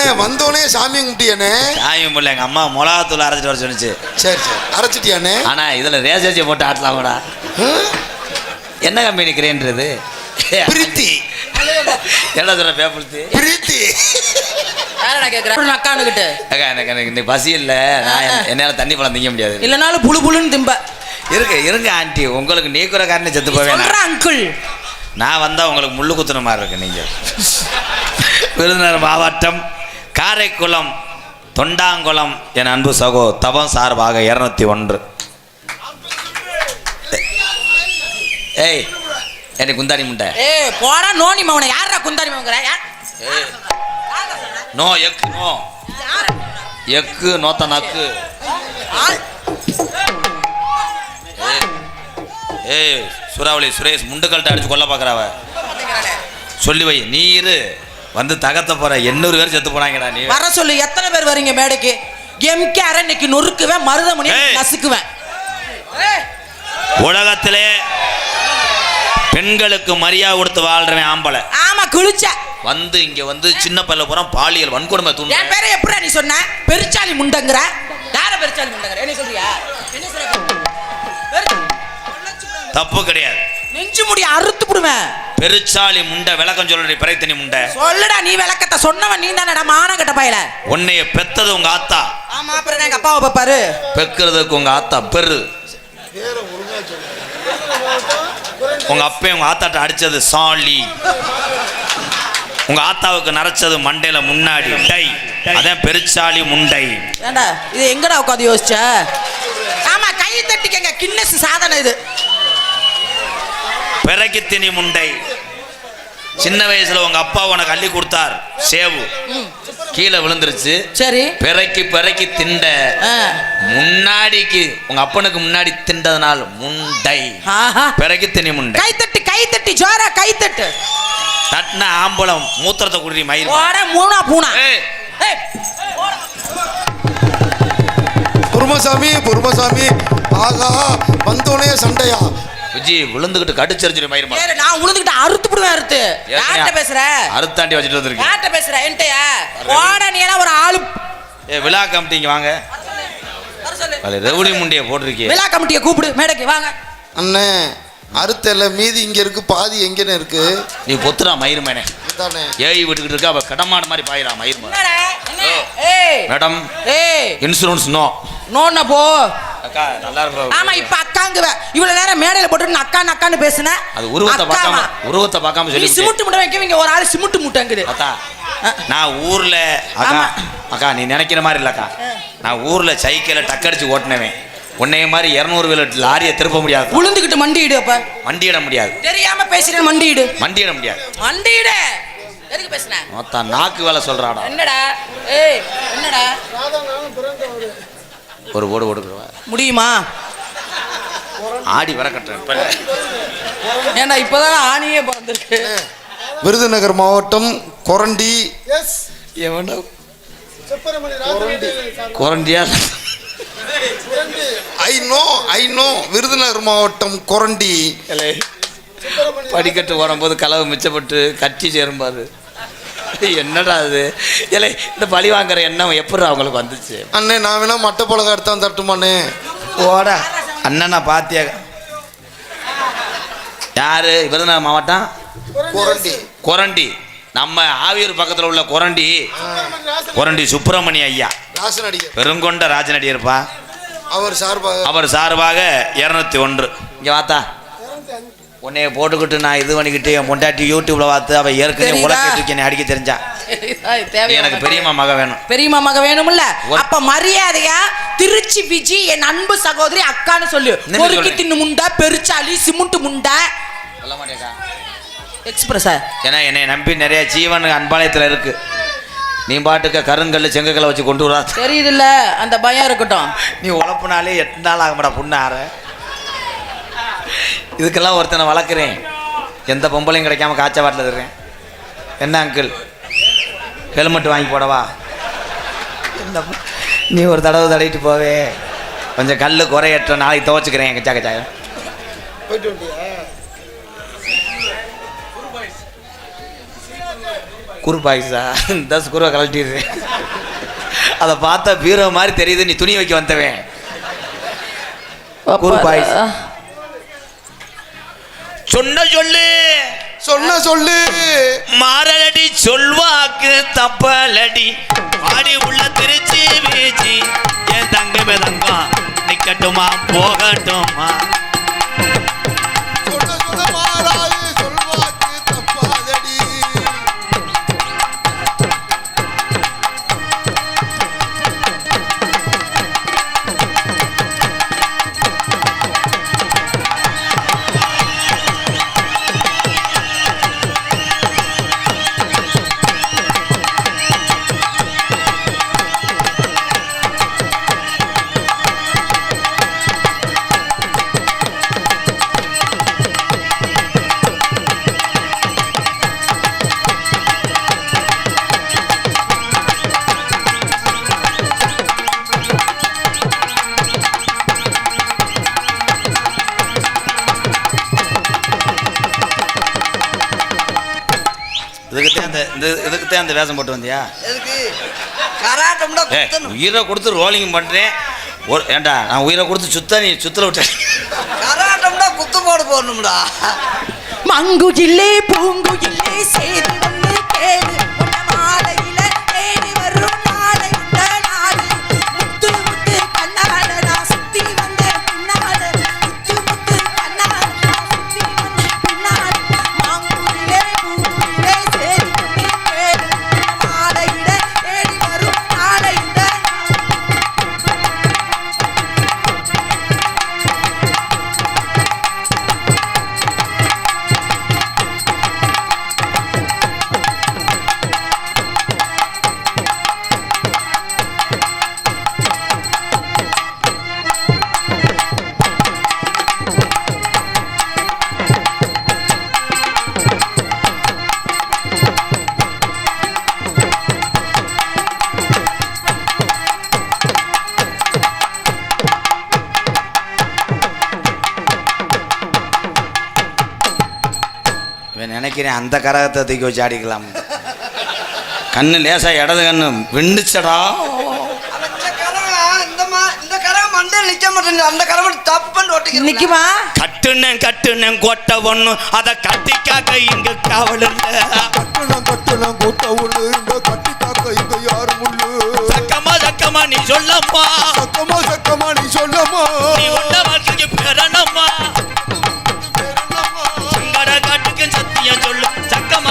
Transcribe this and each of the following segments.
அண்ணே வந்தோடனே சாமி கும்பிட்டியானே சாமி பிள்ளை எங்கள் அம்மா மிளகாத்தூள் அரைச்சிட்டு வர சொன்னுச்சு. சரி சரி. அரைச்சிட்டியானே ஆனால் இதில் ரேசர்ஜி போட்டு ஆட்டலாமாடா. என்ன கம்பெனி கிரேன்றது பிரீத்தி. என்ன சொல்ற பேப்பர்த்து? பிரீத்தி. எனக்கு பசி இல்லை. என்னால தண்ணி பழம் திங்க முடியாது. இல்லனாலும் புழு புழுன்னு திம்ப. இருங்க இருங்க ஆண்டி. உங்களுக்கு நீக்குற காரணம் செத்து போவேன் அங்கிள் நான் வந்தா உங்களுக்கு முள்ளு குத்துன மாதிரி இருக்கு நீங்க. விருதுநகர் மாவட்டம். காரைக்குளம் தொண்டாங்குளம் என் அன்பு சகோ தபம் சார்பாக இருநூத்தி ஒன்று ஏய் எனக்கு குந்தாடி முண்டை ஏ போடா நோனி மவனை யாரா குந்தாரி மவங்கிற. நோ எக்கு நோ? எக்கு நோத்த நக்கு. ஏய் சுறாவளி சுரேஷ் முண்டுக்கல்ட்ட அடிச்சு கொல்ல பார்க்குறாவ சொல்லி வை நீ இரு வந்து தகத்த போற எண்ணூறு பேர் செத்து போனாங்கடா நீ. வர சொல்லு எத்தனை பேர் வரீங்க மேடைக்கு? எம்கேர இன்னைக்கு நொறுக்குவேன் மருதமணி. நசுக்குவேன். உலகத்திலே பெண்களுக்கு மரியாதை கொடுத்து வாழ்றவன் ஆம்பளை. ஆமா கிழிச்ச வந்து இங்க வந்து சின்ன பல்ல பூரா பாலியல் வன்கொடுமை என் தூண்டு பேரை எப்படா நீ சொன்ன? பெருச்சாலி முண்டங்கிற. யார பெருச்சாலி முண்டங்கிற? என்ன சொல்றியா? என்ன சொல்ற? பெரு- தப்பு கிடையாது. நெஞ்சு முடி அறுத்து புடுவேன். பெருச்சாலி முண்டை விளக்கம் சொல்ற பிறைத்தனி முண்டை. சொல்லுடா நீ விளக்கத்தை சொன்னவன் நீ தானடா மானகட்ட பயல. உன்னைய பெத்தது உங்க ஆத்தா. ஆமா அப்புறம் எங்க அப்பாவை பாப்பாரு பெக்கிறதுக்கு உங்க ஆத்தா பெரு. உங்க அப்பே உங்க ஆத்தாட்ட அடிச்சது சாலி. உங்க ஆத்தாவுக்கு நரைச்சது மண்டையில முன்னாடி. டை. அதான் பெருச்சாலி முண்டை. ஏண்டா இது எங்கடா உட்காந்து யோசிச்ச? ஆமா கை தட்டிக்கங்க கின்னஸ் சாதனை இது. பிறக்கி திணி முண்டை. சின்ன வயசுல உங்க அப்பா உனக்கு அள்ளி கொடுத்தார். சேவு. கீழே விழுந்துருச்சு. சரி. பிறக்கி பிறக்கி திண்ட. முன்னாடிக்கு உங்க அப்பனுக்கு முன்னாடி திண்டதனால் முண்டை. ஆஹா. பிறக்கி திணி முண்டை. கை தட்டி கை தட்டி ஜோரா கை தட்டு தட்டின ஆம்பளம் மூத்திரத்தை குடி ஓட மூணா பூனா. பொறுமசாமி பொறுமசாமி ஆகா வந்தோடனே சண்டையா? விஜி விழுந்துகிட்டு கடிச்சரிஞ்சிரு மயிர் மரம். ஏறு, நான் உளுந்துகிட்ட அறுத்து. புடுவேன் அறுத்து யார்கிட்ட பேசுற? அறுத்தாண்டி வச்சுட்டு வந்திருக்கேன். யார்கிட்ட பேசுற? என்கிட்டயா? ஓட நீ எல்லாம் ஒரு ஆளு. ஏ விழா கமிட்டிங்க வாங்க. வர சொல்லு. அது ரெவுடி முண்டைய போட்டிருக்கீங்க விழா கமிட்டியை கூப்பிடு. மேடைக்கு வாங்க. அண்ணே அறுத்தல மீதி இங்க இருக்கு பாதி எங்கன்னு இருக்கு. நீ பொத்துறா மயிர் மேனே ஏய் விட்டுக்கிட்டு இருக்க அவ கடமாடு மாதிரி பாயிரா மயிர் மேடம் என்னடா? என்ன? ஏய். மேடம் ஏய். இன்சூரன்ஸ் நோ நோன்ன போ. அக்கா நல்லா இருக்கும் ஆமா இப்ப அக்காங்குவ. இவ்வளவு நேரம் மேடையில போட்டு நான் அக்கான்னு பேசுனேன். அது உருவத்தை பார்க்காம? உருவத்தை பார்க்காம சொல்லி சிமுட்டு முட்டை வைக்க ஒரு ஆளு சிமுட்டு முட்டைங்குது. அக்கா நான் ஊர்ல அக்கா. அக்கா நீ நினைக்கிற மாதிரி இல்லக்கா நான் ஊர்ல சைக்கிளை டக்கடிச்சு ஓட்டினவன். உன்னைய மாதிரி இரநூறு வேலை லாரியை திருப்ப முடியாது உளுந்துகிட்டு மண்டியிடு அப்ப. வண்டியிட முடியாது. தெரியாம பேசுறேன் மண்டியிடு வண்டியிட முடியாது மண்டியிடு எதுக்கு பேசுன? மொத்தம் நாக்கு வேலை சொல்றாடா. என்னடா? ஏய் என்னடா? ஒரு ஓடு ஓடுக்குறவா முடியுமா? ஆடி வர கட்டுறேன் ஏன்டா இப்பதான் ஆணியே பிறந்திருக்கு. விருதுநகர் மாவட்டம் கொரண்டி. எவன்டா குரண்டியா? I know I know. Virudhunagar மாவட்டம் கொரண்டி. படிக்கட்டு வரும்போது களவு மிச்சப்பட்டு கட்சி சேரும்பாரு என்னடா அது இல்லை இந்த பழி வாங்குற எண்ணம் எப்படி அவங்களுக்கு வந்துச்சு? அண்ணே நான் வேணா மட்டை பழகம் எடுத்தான் தட்டுமாண்ணே ஓடா அண்ணனா பாத்தியா? யாரு? விருதுநகர் மாவட்டம்? கொரண்டி. கொரண்டி. நம்ம ஆவியூர் பக்கத்தில் உள்ள கொரண்டி. கொரண்டி சுப்பிரமணிய ஐயா. ராசன் அடிக்க பெருங்கொண்ட ராஜனடியர்ப்பா அவர் சார்பாக அவர் சார்பாக இரநூத்தி ஒன்று. இங்கே வாத்தா. உன்னைய போட்டுக்கிட்டு நான் இது பண்ணிக்கிட்டு என் பொண்டாட்டி யூடியூப்ல பார்த்து அவ ஏற்கனவே தெரியுதா? உலகத்துக்கு என்னை அடிக்க தெரிஞ்சா. எனக்கு பெரியம்மா மக வேணும். பெரியம்மா மக வேணும்ல? அப்ப மரியாதையா திருச்சி விஜி என் அன்பு சகோதரி அக்கான்னு சொல்லு. பொறுக்கி? தின்னு முண்டை பெருச்சாலி சிமுண்டு முண்டை. சொல்ல மாட்டேக்கா. எக்ஸ்பிரஸா ஏன்னா என்னை நம்பி நிறைய ஜீவன் அன்பாளையத்தில் இருக்கு. நீ பாட்டுக்க கருங்கல் செங்கக்கல்லை வச்சு கொண்டு வரா. தெரியுதுல்ல அந்த பயம் இருக்கட்டும். நீ உழப்புனாலே எட்டு நாள் ஆகும்டா புண்ணு ஆற இதுக்கெல்லாம் ஒருத்தனை வளர்க்குறேன். எந்த பொம்பளையும் கிடைக்காம காய்ச்ச வாட்டில் இருக்கிறேன். என்ன அங்கிள் ஹெல்மெட் வாங்கி போடவா? என்ன நீ ஒரு தடவை தடவிட்டு போவே. கொஞ்சம் கல் குறையற்ற நாளைக்கு துவச்சிக்கிறேன் கச்சா கச்சா. குருபாய்ஸா இந்த குருவை கழட்டிடுறேன் அதை பார்த்தா பீரோ மாதிரி தெரியுது நீ துணி வைக்க வந்தவன். குரு பாய்ஸ் சொன்ன சொல்லு. சொன்ன சொல்லு. மாறலடி சொல்வாக்கு தப்பலடி. ஆடி உள்ள திருச்சி வீச்சி. என் தங்கமே தங்கம். நிக்கட்டுமா போகட்டுமா? இந்த இதுக்குத்தான் அந்த வேஷம் போட்டு வந்தியா? எதுக்கு? கராட்டம்னா ஏ குத்தணும். உயிரை கொடுத்து ரோலிங் பண்ணுறேன் ஒரு ஏண்டா நான் உயிரை கொடுத்து சுத்த நீ சுத்தல விட்டேன் கராட்டம்னா குத்து போடு போடணும்டா. மங்குயிலே பூங்குயிலே சேதி வந்து கேடு. நினைக்கிறேன் அந்த கரகத்தை தூக்கி வச்சு ஆடிக்கலாம். கண்ணு லேசா இடது கண்ணு விண்டுச்சடா. நிக்குமா? கட்டுனேன் கட்டுனேன் கொட்டை ஒண்ணு. அதை கட்டி காக்க இங்க காவல் இல்ல. கட்டணம் கட்டணம் கூட்ட உள்ளு இந்த கட்டி காக்க இங்க யாரும் உள்ளு சக்கமா சக்கமா நீ சொல்லம்மா. சக்கமா சக்கமா நீ சொல்லமா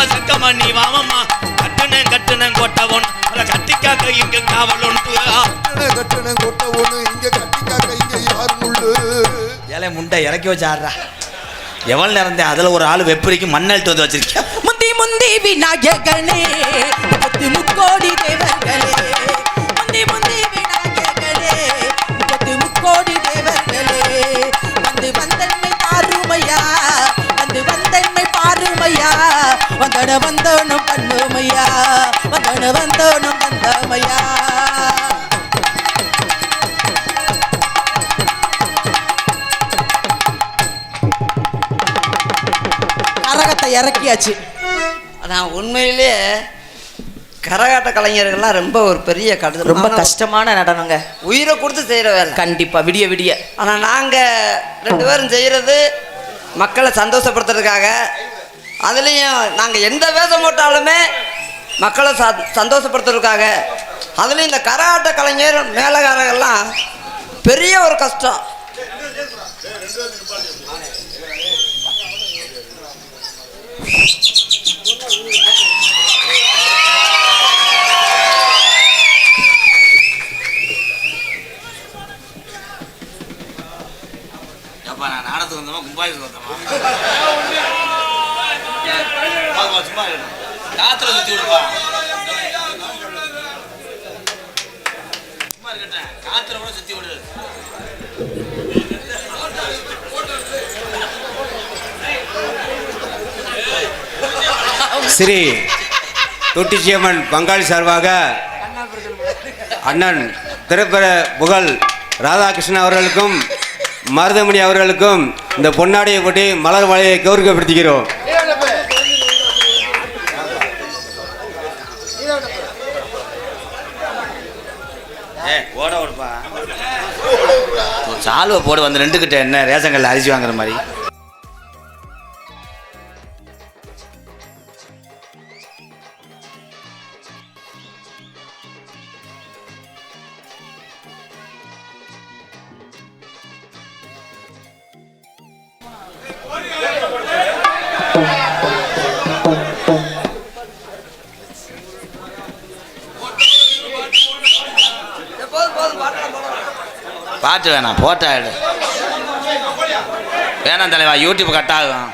சக்கமா சக்கமா நீ வாமம்மா. கட்டுனேன் கட்டுனேன் கொட்டை ஒண்ணு அதை கட்டி காக்க இங்க காவல் உண்டு கட்டணம் கட்டணம் கூட்ட ஒண்ணு இங்க கட்டி காக்க இங்க யாரும் உள்ளு ஏழை முண்டை இறக்கி வச்சு ஆடுறா எவ்வளவு நேரம் அதுல ஒரு ஆள் வெப்பரிக்கு மண்ணெழுத்து வந்து வச்சிருக்கேன் முந்தி முந்தி விநாயகனே முக்கோடி தேவர்களே. முந்தி முந்தி விநாயகனே முக்கோடி தேவர்களே. வந்து வந்தன்மை பாருமையா வந்து வந்தன்மை பாருமையா. வந்தட வந்தோனும் பண்ணுமையா வந்தட வந்தோனும் வந்தமையா கரகத்தை இறக்கியாச்சு. அதான் உண்மையிலேயே கரகாட்ட கலைஞர்கள்லாம் ரொம்ப ஒரு பெரிய கடுதல். ரொம்ப கஷ்டமான நடனங்க. உயிரை கொடுத்து செய்கிற வேலை. கண்டிப்பா விடிய விடிய. ஆனால் நாங்கள் ரெண்டு பேரும் செய்கிறது மக்களை சந்தோஷப்படுத்துறதுக்காக அதுலேயும் நாங்கள் எந்த வேஷம் போட்டாலுமே மக்களை ச சந்தோஷப்படுத்துறதுக்காக. அதுலேயும் இந்த கரகாட்ட கலைஞர் மேலகாரங்கள்லாம் பெரிய ஒரு கஷ்டம். ஸ்ரீ தொட்டிச்சியம்மன் பங்காளி சார்பாக அண்ணன் திரைப்பட புகழ் ராதாகிருஷ்ணன் அவர்களுக்கும் மருதமணி அவர்களுக்கும் இந்த பொன்னாடியை போட்டு மலர் வலையை கௌரவப்படுத்துகிறோம். சால்வை போட வந்து ரெண்டுக்கிட்ட என்ன ரேஷன் அரிசி வாங்குற மாதிரி. பாட்டு வேணாம் போட்டா எடு. வேணாம் தலைவா யூடியூப் கட் ஆகும்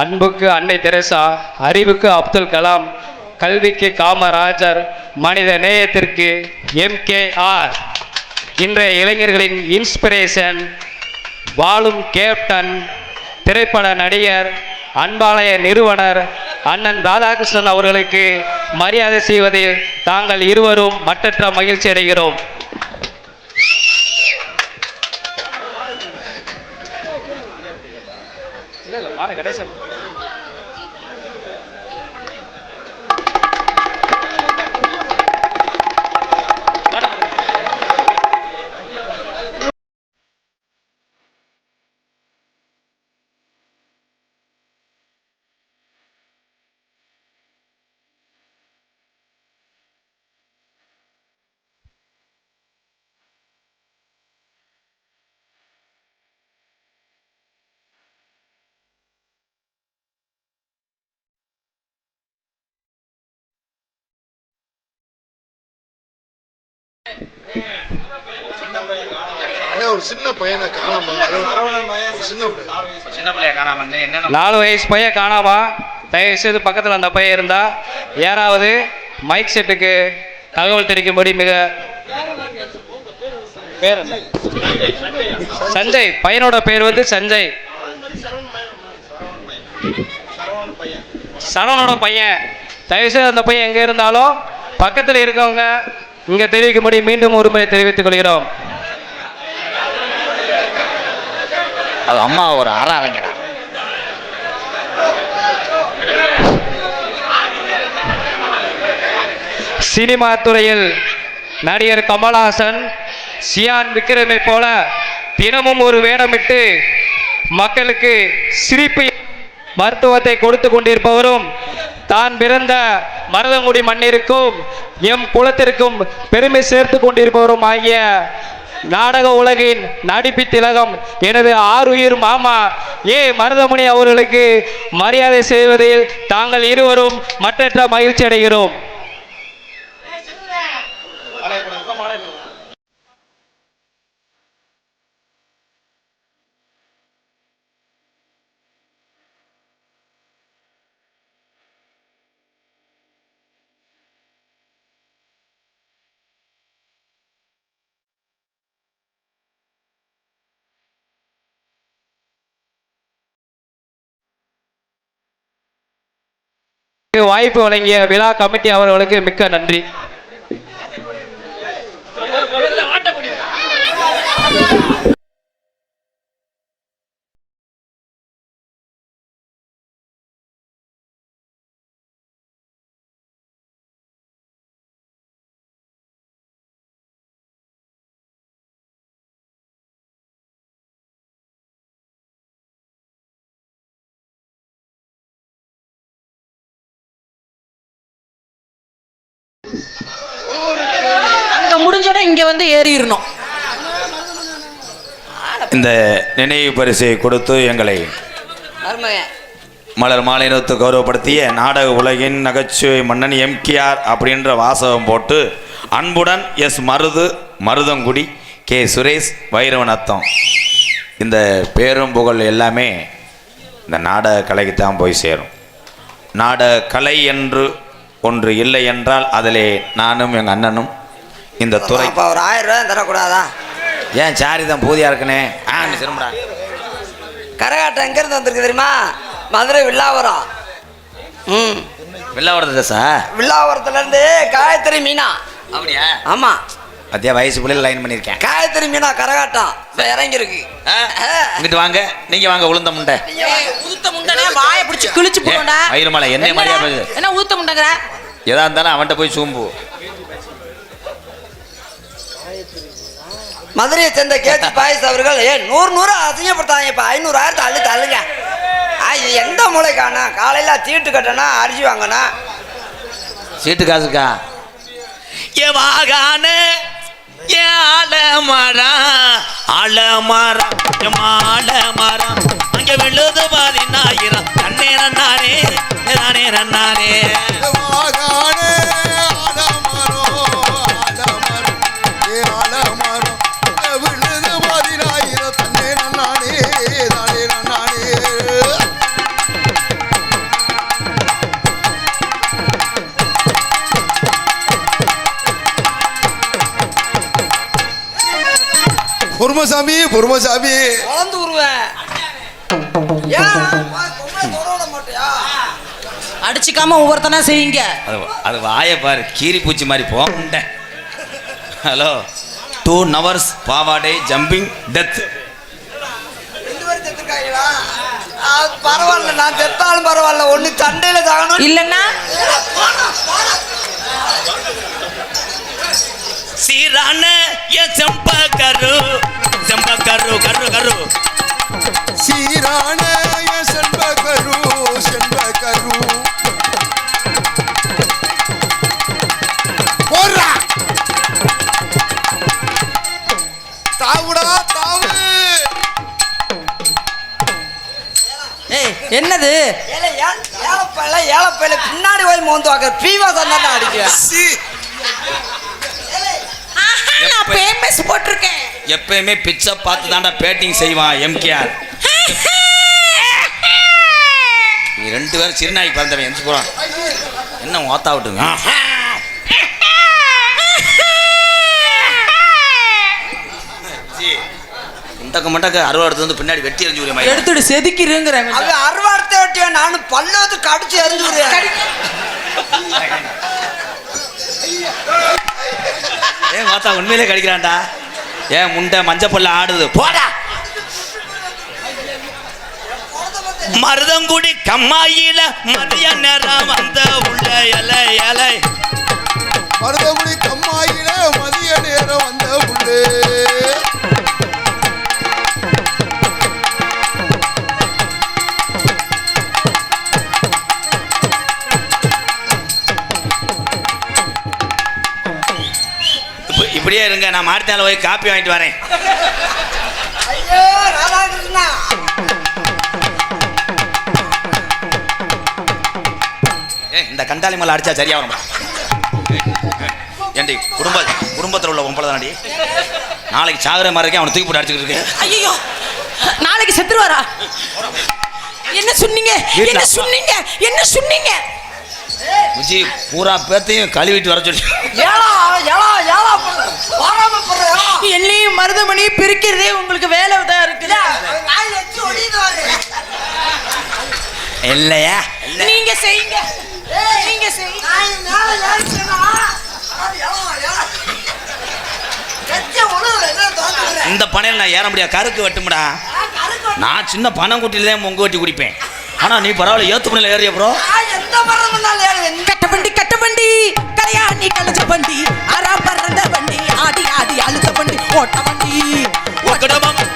அன்புக்கு அன்னை தெரசா அறிவுக்கு அப்துல் கலாம் கல்விக்கு காமராஜர் மனித நேயத்திற்கு எம்கேஆர் இன்றைய இளைஞர்களின் இன்ஸ்பிரேஷன் வாழும் கேப்டன் திரைப்பட நடிகர் அன்பாலய நிறுவனர் அண்ணன் ராதாகிருஷ்ணன் அவர்களுக்கு மரியாதை செய்வதில் தாங்கள் இருவரும் மட்டற்ற மகிழ்ச்சி அடைகிறோம். இல்லை இல்லை மாற கடைசி நாலு வயசு பையன் காணாமா தயவு செய்து பக்கத்தில் அந்த பையன் இருந்தா யாராவது மைக் செட்டுக்கு தகவல் தெரிவிக்கும்படி மிக பேர் என்ன? சஞ்சய். பையனோட பேர் வந்து சஞ்சய். சரவணோட பையன். தயவு செய்து அந்த பையன் எங்கே இருந்தாலும் பக்கத்தில் இருக்கவங்க இங்கே தெரிவிக்கும்படி மீண்டும் ஒரு முறை தெரிவித்துக் கொள்கிறோம். அது அம்மா ஒரு அற அரங்கிறா சினிமா துறையில் நடிகர் கமல்ஹாசன் சியான் விக்ரமை போல தினமும் ஒரு வேடமிட்டு மக்களுக்கு சிரிப்பு மருத்துவத்தை கொடுத்து கொண்டிருப்பவரும் தான் பிறந்த மருதங்குடி மண்ணிற்கும் எம் குலத்திற்கும் பெருமை சேர்த்து கொண்டிருப்பவரும் ஆகிய நாடக உலகின் நடிப்பு திலகம் எனது ஆறுயிர் மாமா ஏ மருதமணி அவர்களுக்கு மரியாதை செய்வதில் தாங்கள் இருவரும் மற்றற்ற மகிழ்ச்சி அடைகிறோம் வாய்ப்பு வழங்கிய விழா கமிட்டி அவர்களுக்கு மிக்க நன்றி. அங்க முடிஞ்சோட இங்க வந்து ஏறிடணும். இந்த நினைவு பரிசை கொடுத்து எங்களை மலர் மாலையினத்து கௌரவப்படுத்திய நாடக உலகின் நகைச்சுவை மன்னன் எம்கேஆர் அப்படின்ற வாசகம் போட்டு அன்புடன் எஸ் மருது மருதங்குடி கே சுரேஷ் வைரவன் அத்தம். இந்த பேரும் புகழ் எல்லாமே இந்த நாடக கலைக்கு தான் போய் சேரும். நாடக கலை என்று ஒன்று இல்லை என்றால் அதிலே நானும் எங்கள் அண்ணனும் இந்த துறை அப்போ ஒரு ஆயிரம் ரூபாய் தரக்கூடாதா? ஏன் சாரி தான் பூதியா இருக்குனே? ஆ நீ திரும்படா கரகாட்டம் எங்கேருந்து வந்திருக்கு தெரியுமா? மதுரை வில்லாவரம். ம். வெள்ளாவரத்து ட்ரெஸ்ஸா வில்லாவரத்துலேருந்து காயத்ரி மீனா. அப்படியா? ஆமாம் அதே வயசு பிள்ளைல லைன் பண்ணியிருக்கேன். காயத்ரி மீனா கரகாட்டம். இப்போ இறங்கியிருக்கு. ஆ, இங்கிட்டு வாங்க. நீங்க வாங்க உளுந்த முண்டை. உதுத்த முண்டனே வாயை பிடிச்சு கிழிச்சு போடா ஏ, வயிறுமலை, என்ன மரியாதை பேசு? என்ன உதுத்த முண்டங்கிற? எதா இருந்தாலும் அவன்கிட்ட போய் சூம்பு. மதுரையை சேர்ந்த கேத்தி பாயஸ் அவர்கள் ஏ நூறு நூறு அசிங்கப்படுத்தாங்க இப்போ ஐநூறு ஆயிரத்தை அள்ளி தள்ளுங்க இது எந்த மூளை காணா காலையில் தீட்டு கட்டணும் அரிசி வாங்கணும் சீட்டு காசுக்கா ஏ வாகான ஏ ஆலமரம் ஆலமரம் ஆலமரம் அங்க விழுது பாதி நாயிரம் தண்ணே நன்னாரே. நானே நன்னாரே. பொறுமசாமி பொறுமசாமி குழந்து உருவேன் அடிச்சுக்காம ஒவ்வொருத்தனா செய்யுங்க. அது அது வாயை பாரு கீரி பூச்சி மாதிரி போண்ட ஹலோ டூ நவர்ஸ் பாவாடை ஜம்பிங் டெத் பரவாயில்ல நான் செத்தாலும் பரவாயில்ல ஒண்ணு சண்டையில தாகணும் இல்லன்னா? சீரான செம்ப கரு. செம்ப கரு கரு கரு. சீரான என் செண்பகரு செண்பகரு. போடுறா. தாவுடா தாவு. ஏய் என்னது? ஏலே, ஏ- ஏலப்பையில ஏலப்பையில பின்னாடி போய் மோந்து வாக்க பீவாசம் தான் அடிக்குவேன் எப்பயுமே பிச்சை பார்த்து தாண்டா பேட்டிங் செய்வான் எம்கேஆர். நீ ரெண்டு பேரும் சிறுநாய் பிறந்தவன் எந்த போறான் என்ன ஓத்தா விட்டுங்க? முண்டக்க அறுவடை எடுத்து வந்து பின்னாடி வெட்டி எறிஞ்சு மயிரை? எடுத்துட்டு செதுக்கிருங்கிறாங்க அது அறுவாடத்தை வெட்டியா? நானும் பல்ல வந்து கடிச்சு விடுறேன். ஏன் ஓத்தா உண்மையிலே கடிக்கிறான்டா. ஏன் முண்டை மஞ்சப்பல்ல ஆடுது. போடா. மருதங்குடி கம்மாயில மதிய நேரம் வந்த உள்ள இலை இலை. மருதங்குடி கம்மாயில மதிய நேரம் வந்த உள்ளே இருங்க நான் மாடுத்தால போய் காப்பி வாங்கிட்டு வரேன். இந்த கண்டாளி மலை அடிச்சா சரியா வரும் ஏண்டி குடும்ப குடும்பத்தில் உள்ள பொம்பளை தானடி? நாளைக்கு சாகுற மாதிரி இருக்கேன் அவனை தூக்கி போட்டு அடிச்சுக்கிட்டு இருக்கேன் ஐயோ நாளைக்கு செத்துருவாரா? என்ன சொன்னீங்க? என்ன. சொன்னீங்க? என்ன சொன்னீங்க? விஜி பூரா பேத்தையும் கழுவிட்டு வர சொல்லி. என்னையும் மருதமணி பிரிக்கிறதே உங்களுக்கு வேலை தான் இருக்குது. இல்லையா. நீங்க செய்யுங்க. நீங்க செய்யுங்க. இந்த பனையில் நான் ஏற முடியாது. கருக்கு வெட்டுமுடா. நான் சின்ன பணம் குட்டியில தான் மொங்க வெட்டி குடிப்பேன். ஆனால் நீ பரவாயில்ல ஏத்து பணியில் ஏறிய கட்ட பறந்தாலும் கட்ட வண்டி கட்ட வண்டி. கரையாண்டி கலச்ச வண்டி ஆடி ஆடி அழுத்த வண்டி. ஓட்ட வண்டி.